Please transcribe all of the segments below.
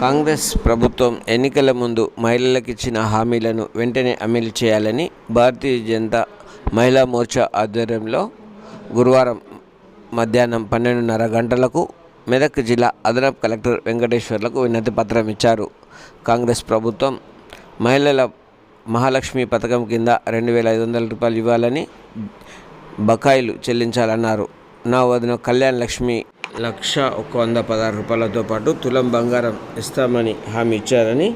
కాంగ్రెస్ ప్రభుత్వం ఎన్నికల ముందు మహిళలకు ఇచ్చిన హామీలను వెంటనే అమలు చేయాలని భారతీయ జనతా మహిళా మోర్చా ఆధ్వర్యంలో గురువారం మధ్యాహ్నం పన్నెండున్నర గంటలకు మెదక్ జిల్లా అదనపు కలెక్టర్ వెంకటేశ్వర్లకు వినతి పత్రం ఇచ్చారు. కాంగ్రెస్ ప్రభుత్వం మహిళల మహాలక్ష్మి పథకం కింద రెండు వేల ఐదు వందల రూపాయలు ఇవ్వాలని బకాయిలు చెల్లించాలన్నారు. నా వదిన కళ్యాణ్ లక్ష్మి లక్ష ఒక వంద పదహారు రూపాయలతో పాటు తులం బంగారం ఇస్తామని హామీ ఇచ్చారని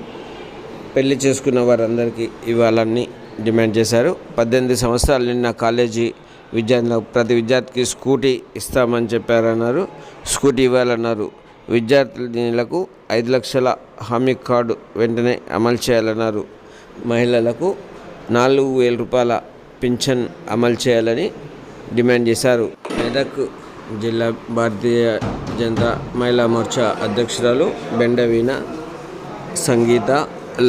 పెళ్ళి చేసుకున్న వారందరికీ ఇవ్వాలని డిమాండ్ చేశారు. పద్దెనిమిది సంవత్సరాలు నిన్న కాలేజీ విద్యార్థులకు ప్రతి విద్యార్థికి స్కూటీ ఇస్తామని చెప్పారన్నారు. స్కూటీ ఇవ్వాలన్నారు. విద్యార్థులకు ఐదు లక్షల హామీ కార్డు వెంటనే అమలు చేయాలన్నారు. మహిళలకు నాలుగు వేల రూపాయల పింఛన్ అమలు చేయాలని డిమాండ్ చేశారు. మెదక్ జిల్లా భారతీయ జనతా మహిళా మోర్చా అధ్యక్షురాలు బెండవీణ సంగీత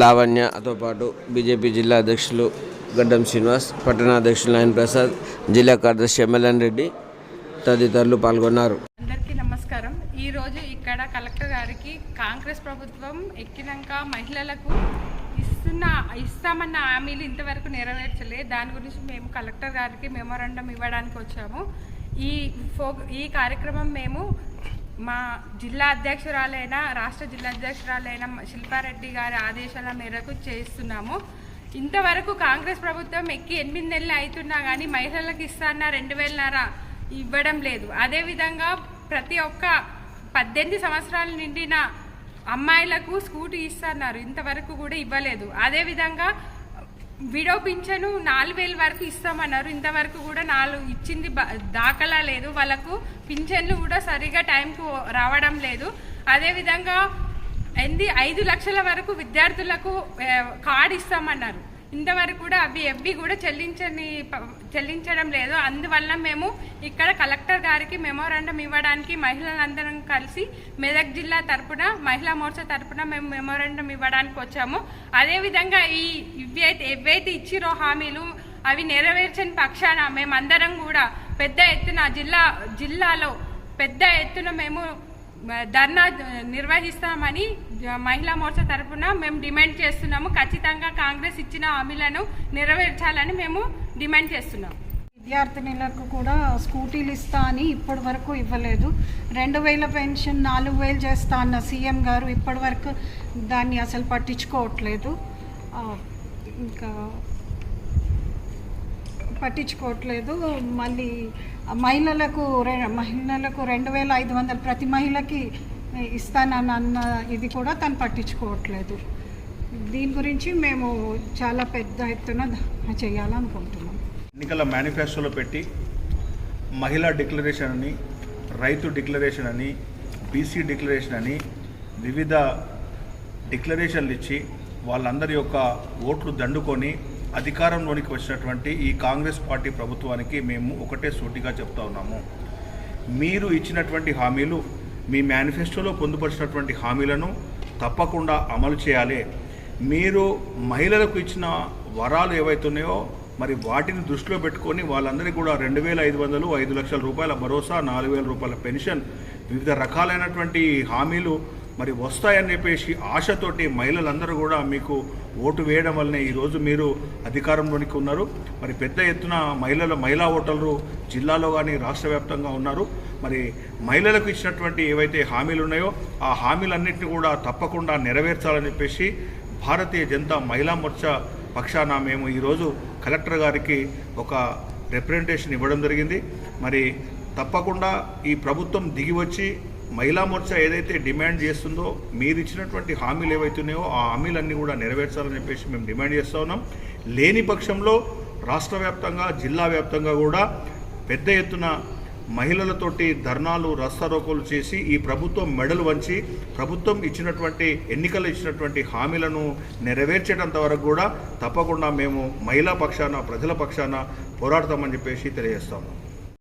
లావణ్యతో పాటు బీజేపీ జిల్లా అధ్యక్షులు గడ్డం శ్రీనివాస్ పట్టణాధ్యక్షులు నాయన్ ప్రసాద్ జిల్లా కార్యదర్శి ఎమ్మెల్యన్ రెడ్డి తదితరులు పాల్గొన్నారు. అందరికీ నమస్కారం. ఈరోజు ఇక్కడ కలెక్టర్ గారికి కాంగ్రెస్ ప్రభుత్వం ఎక్కినాక మహిళలకు ఇస్తున్న ఇస్తామన్న హామీలు ఇంతవరకు నెరవేర్చలే. దాని గురించి మేము కలెక్టర్ గారికి మెమోరాండం ఇవ్వడానికి వచ్చాము. ఈ ఫో ఈ కార్యక్రమం మేము మా జిల్లా అధ్యక్షురాలైన రాష్ట్ర జిల్లా అధ్యక్షురాలైన శిల్పారెడ్డి గారి ఆదేశాల మేరకు చేస్తున్నాము. ఇంతవరకు కాంగ్రెస్ ప్రభుత్వం ఎక్కి ఎనిమిది నెలలు అవుతున్నా కానీ మహిళలకు ఇస్తాన్న రెండు వేలన్నర ఇవ్వడం లేదు. అదేవిధంగా ప్రతి ఒక్క పద్దెనిమిది సంవత్సరాలు నిండిన అమ్మాయిలకు స్కూటీ ఇస్తున్నారు. ఇంతవరకు కూడా ఇవ్వలేదు. అదేవిధంగా విడో పింఛను నాలుగు వేల వరకు ఇస్తామన్నారు. ఇంతవరకు కూడా నాలుగు ఇచ్చింది దాఖలా లేదు. వాళ్ళకు పింఛన్లు కూడా సరిగా టైంకు రావడం లేదు. అదేవిధంగా ఎనిమిది ఐదు లక్షల వరకు విద్యార్థులకు కార్డు ఇస్తామన్నారు. ఇంతవరకు కూడా అవి ఎవ్వి కూడా చెల్లించని చెల్లించడం లేదు. అందువల్ల మేము ఇక్కడ కలెక్టర్ గారికి మెమోరాండం ఇవ్వడానికి మహిళలందరం కలిసి మెదక్ జిల్లా తరపున మహిళా మోర్చా తరపున మేము మెమోరాండం ఇవ్వడానికి వచ్చాము. అదేవిధంగా ఈ ఇవి అయితే ఏవైతే ఇచ్చిరో హామీలు అవి నెరవేర్చని పక్షాన మేమందరం కూడా పెద్ద ఎత్తున జిల్లా జిల్లాలో పెద్ద ఎత్తున మేము ధర్నా నిర్వహిస్తామని మహిళా మోర్చా తరఫున మేము డిమాండ్ చేస్తున్నాము. ఖచ్చితంగా కాంగ్రెస్ ఇచ్చిన హామీలను నెరవేర్చాలని మేము డిమాండ్ చేస్తున్నాం. విద్యార్థినులకు కూడా స్కూటీలు ఇస్తా అని ఇప్పటి వరకు ఇవ్వలేదు. రెండు వేల పెన్షన్ నాలుగు వేలు చేస్తా అన్న సీఎం గారు ఇప్పటి వరకు దాన్ని అసలు పట్టించుకోవట్లేదు. ఇంకా పట్టించుకోవట్లేదు. మళ్ళీ మహిళలకు రె- మహిళలకు రెండు వేల ఐదు వందలు ప్రతి మహిళకి ఇస్తానని అన్న ఇది కూడా తను పట్టించుకోవట్లేదు. దీని గురించి మేము చాలా పెద్ద ఎత్తున చేయాలనుకుంటున్నాం. ఎన్నికల మేనిఫెస్టోలో పెట్టి మహిళా డిక్లరేషన్ అని రైతు డిక్లరేషన్ అని బీసీ డిక్లరేషన్ అని వివిధ డిక్లరేషన్లు ఇచ్చి వాళ్ళందరి యొక్క ఓట్లు దండుకొని అధికారంలోనికి వచ్చినటువంటి ఈ కాంగ్రెస్ పార్టీ ప్రభుత్వానికి మేము ఒకటే సూటిగా చెప్తా ఉన్నాము. మీరు ఇచ్చినటువంటి హామీలు మీ మేనిఫెస్టోలో పొందుపరిచినటువంటి హామీలను తప్పకుండా అమలు చేయాలి. మీరు మహిళలకు ఇచ్చిన వరాలు ఏవైతున్నాయో మరి వాటిని దృష్టిలో పెట్టుకొని వాళ్ళందరికీ కూడా రెండు వేల ఐదు వందలు ఐదు లక్షల రూపాయల భరోసా నాలుగు వేల రూపాయల పెన్షన్ వివిధ రకాలైనటువంటి హామీలు మరి వస్తాయని చెప్పేసి ఆశతోటి మహిళలందరూ కూడా మీకు ఓటు వేయడం వల్లనే ఈరోజు మీరు అధికారంలోనికి ఉన్నారు. మరి పెద్ద ఎత్తున మహిళల మహిళా ఓటర్లు జిల్లాలో కానీ రాష్ట్ర వ్యాప్తంగా ఉన్నారు. మరి మహిళలకు ఇచ్చినటువంటి ఏవైతే హామీలు ఉన్నాయో ఆ హామీలన్నింటినీ కూడా తప్పకుండా నెరవేర్చాలని చెప్పేసి భారతీయ జనతా మహిళా మోర్చా పక్షాన మేము ఈరోజు కలెక్టర్ గారికి ఒక రిప్రజెంటేషన్ ఇవ్వడం జరిగింది. మరి తప్పకుండా ఈ ప్రభుత్వం దిగి వచ్చి మహిళా మోర్చా ఏదైతే డిమాండ్ చేస్తుందో మీరు ఇచ్చినటువంటి హామీలు ఏవైతున్నాయో ఆ హామీలన్నీ కూడా నెరవేర్చాలని చెప్పేసి మేము డిమాండ్ చేస్తూ ఉన్నాం. లేని పక్షంలో రాష్ట్ర వ్యాప్తంగా జిల్లా వ్యాప్తంగా కూడా పెద్ద ఎత్తున మహిళలతోటి ధర్నాలు రస్తారోకోలు చేసి ఈ ప్రభుత్వం మెడలు వంచి ప్రభుత్వం ఇచ్చినటువంటి ఎన్నికలు ఇచ్చినటువంటి హామీలను నెరవేర్చేటంత వరకు కూడా తప్పకుండా మేము మహిళా పక్షాన ప్రజల పక్షాన పోరాడతామని చెప్పేసి తెలియజేస్తాము